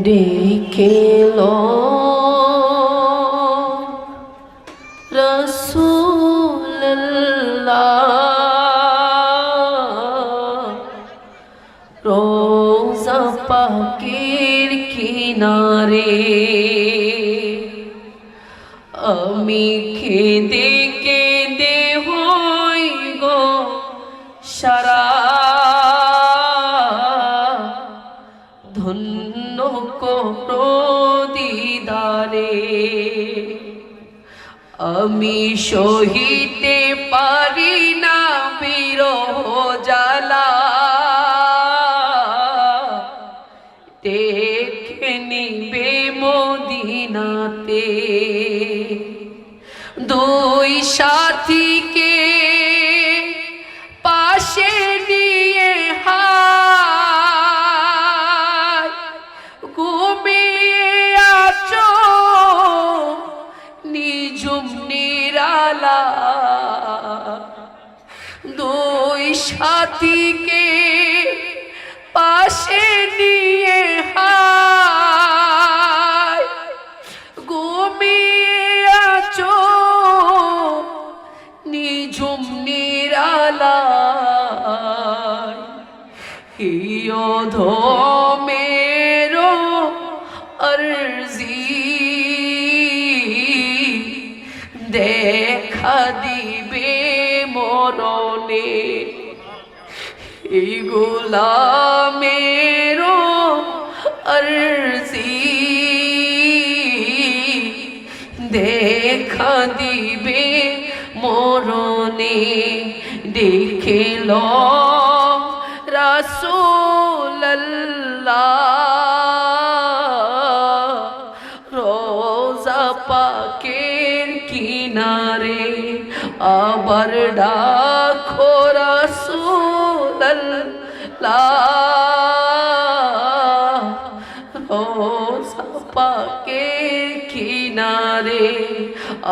ডেকে লো রসুল্লাহ রোজা পাকির কিনারে দিদারে আমি সহিতে পারি না বিরহ জ্বালা। দেখে নিজুম নিরালা দুই সাথীকে পাশে নিয়ে হায়। ঘুমিয়ে আছো নিজুম নিরালা ধমেরো দিবে মরণে এই গোলামেরো অর্জি দেখা দিবে মরণে। দেখে ল রাসূলুল্লাহ আবার ডাকো রাসূলুল্লাহ। রোজা পাকের কিনারে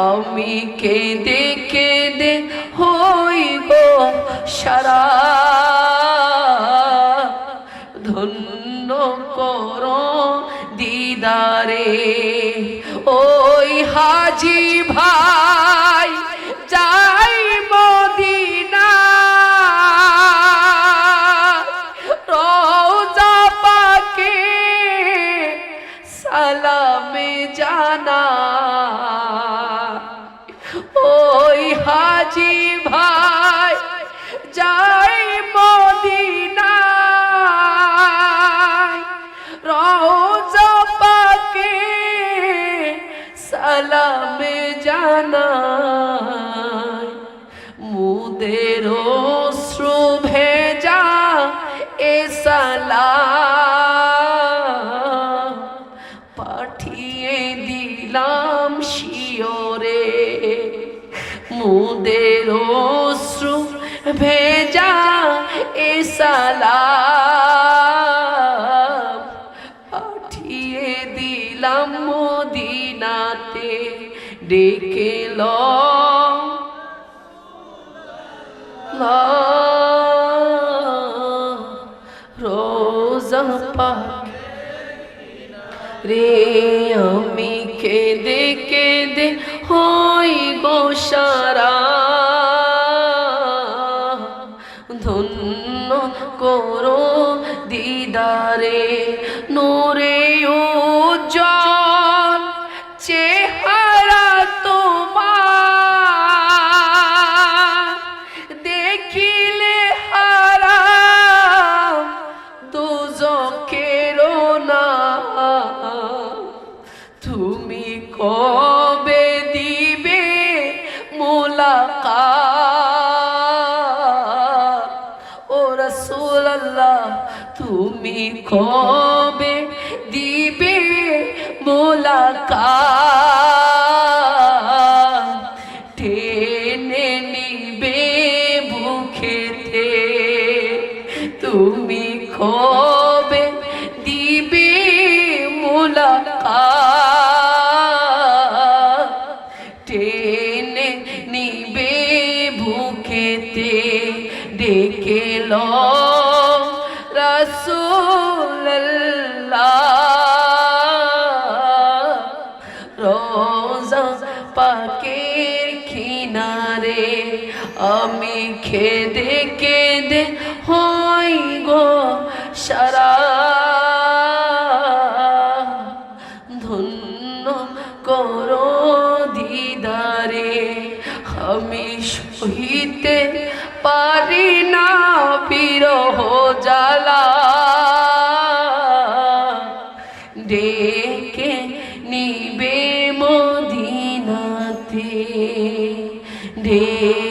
আমি কেঁদে কেঁদে হই গো সারা। ধন্য করো দিদারে, ওই হাজি ভাই। হাজি ভাই যাই মদিনা রোজা পাকে সালামে জানাই। মুদের অশ্রু ভেজা এ সালাম ভেজা এ সালাম পাঠিয়ে দিলাম মদিনাতে ডেকে ল রোজা পাক রে আমি কেঁদে কেঁদে হই করো দিদারে নোরে উজ্জ্বল চেহারা তোমার। দেখিলে হারাম দুজকেরও না। তুমি কবে তুমি কবে দিবে মোলাকাত। টেনে নিবে বুকেতে। তুমি কবে দিবে মোলাকাত। টেনে নিবে বুকেতে, ডেকে ল খেদে কেঁদে হয় গো সারা। ধন্য করো দিদারে, আমি সহিতে পারি না বিরহ জ্বালা। ডেকে নিবে মদিনাতে, ডেকে